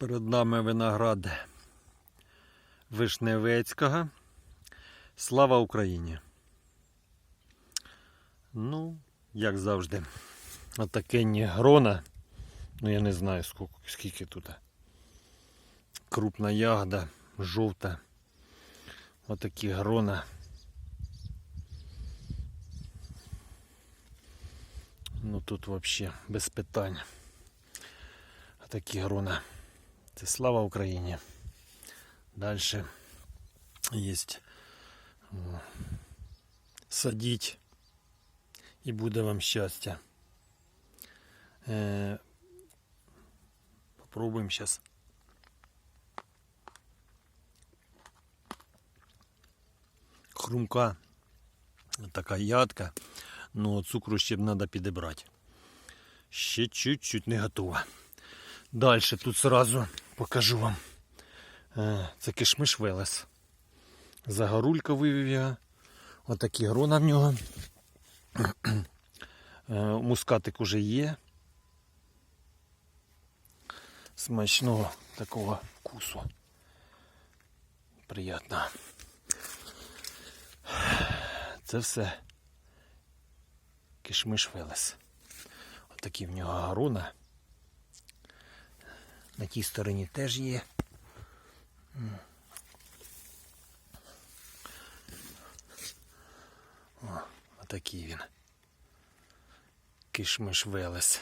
Перед нами виноград Вишневецького. Слава Україні! Ну, як завжди, отакенні грона. Ну я не знаю скільки, скільки тут. Крупна ягода, жовта. Отакі грона. Ну тут взагалі без питань. Такі грона. Це слава Україні. Далі є садіть і буде вам щастя. Е, попробуємо зараз. Хрумка така ядка, ну цукру ще б треба підібрати. Ще чуть-чуть не готова. Далі тут сразу покажу вам. Е, Це кишмиш Велес. Загорулька вивів я. Отакі грона в нього. Е, Мускатик уже є. Смачного такого вкусу. Приятного. Це все кишмиш Велес. Отакі в нього грона. На тій стороні теж є. О, отакий він. Кишмиш Велес.